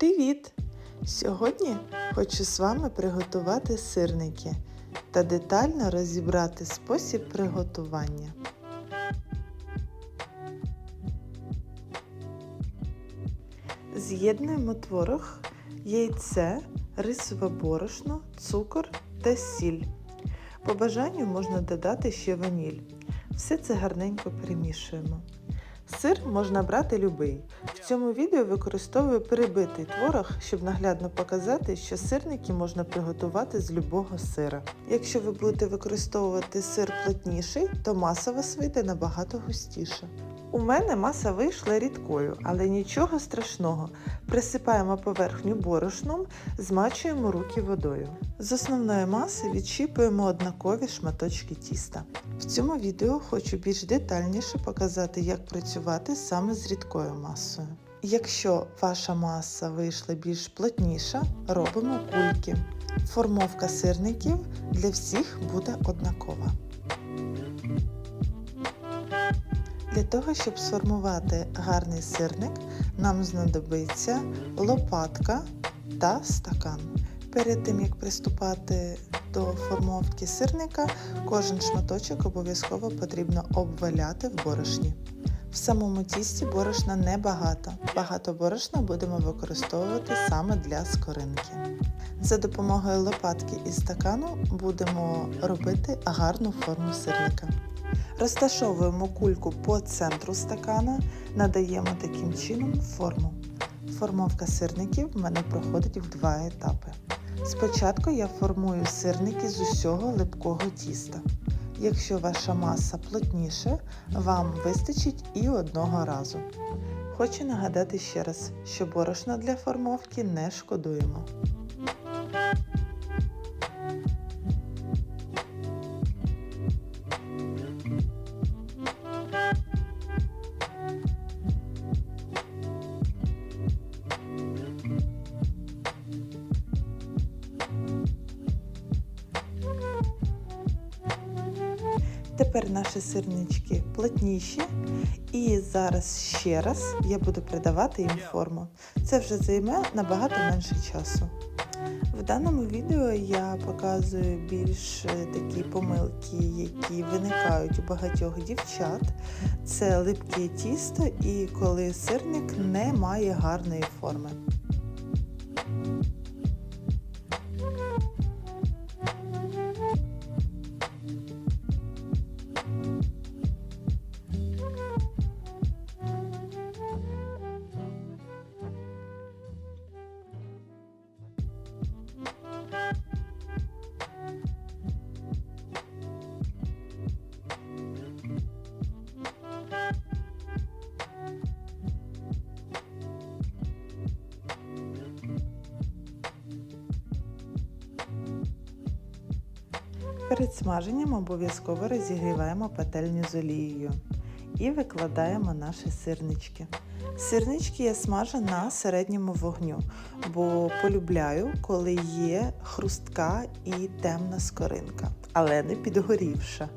Привіт! Сьогодні хочу з вами приготувати сирники та детально розібрати спосіб приготування. З'єднуємо творог, яйце, рисове борошно, цукор та сіль. По бажанню можна додати ще ваніль. Все це гарненько перемішуємо. Сир можна брати любий. В цьому відео використовую перебитий творог, щоб наглядно показати, що сирники можна приготувати з любого сира. Якщо ви будете використовувати сир плотніший, то маса вас вийде набагато густіша. У мене маса вийшла рідкою, але нічого страшного. Присипаємо поверхню борошном, змачуємо руки водою. З основної маси відщіпуємо однакові шматочки тіста. Цьому відео хочу більш детальніше показати, як працювати саме з рідкою масою. Якщо ваша маса вийшла більш плотніша, робимо кульки. Формовка сирників для всіх буде однакова. Для того, щоб сформувати гарний сирник, нам знадобиться лопатка та стакан. Перед тим, як приступати до формовки сирника, кожен шматочок обов'язково потрібно обваляти в борошні. В самому тісті борошна небагато. Багато борошна будемо використовувати саме для скоринки. За допомогою лопатки і стакану будемо робити гарну форму сирника. Розташовуємо кульку по центру стакана, надаємо таким чином форму. Формовка сирників в мене проходить в два етапи. Спочатку я формую сирники з усього липкого тіста. Якщо ваша маса плотніше, вам вистачить і одного разу. Хочу нагадати ще раз, що борошна для формовки не шкодуємо. Тепер наші сирнички плотніші, і зараз ще раз я буду придавати їм форму. Це вже займе набагато менше часу. В даному відео я показую більш е, такі помилки, які виникають у багатьох дівчат. Це липке тісто і коли сирник не має гарної форми. Перед смаженням обов'язково розігріваємо пательню з олією і викладаємо наші сирнички. Сирнички я смажу на середньому вогню, бо полюбляю, коли є хрустка і темна скоринка, але не підгорівша.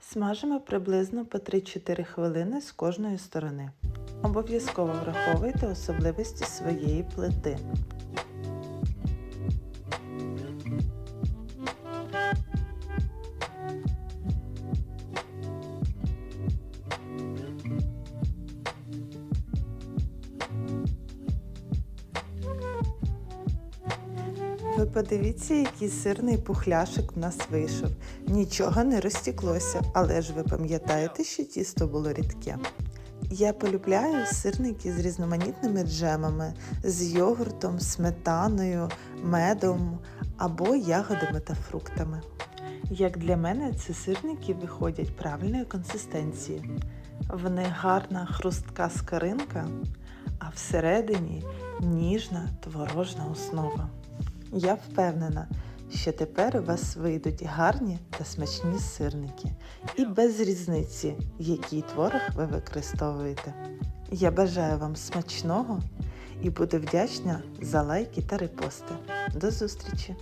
Смажимо приблизно по 3-4 хвилини з кожної сторони. Обов'язково враховуйте особливості своєї плити. Ви подивіться, який сирний пухляшик в нас вийшов. Нічого не розтіклося, але ж ви пам'ятаєте, що тісто було рідке. Я полюбляю сирники з різноманітними джемами, з йогуртом, сметаною, медом або ягодами та фруктами. Як для мене, ці сирники виходять правильної консистенції. В них гарна хрустка скоринка, а всередині ніжна творожна основа. Я впевнена, що тепер у вас вийдуть гарні та смачні сирники і без різниці, який творог ви використовуєте. Я бажаю вам смачного і буду вдячна за лайки та репости. До зустрічі!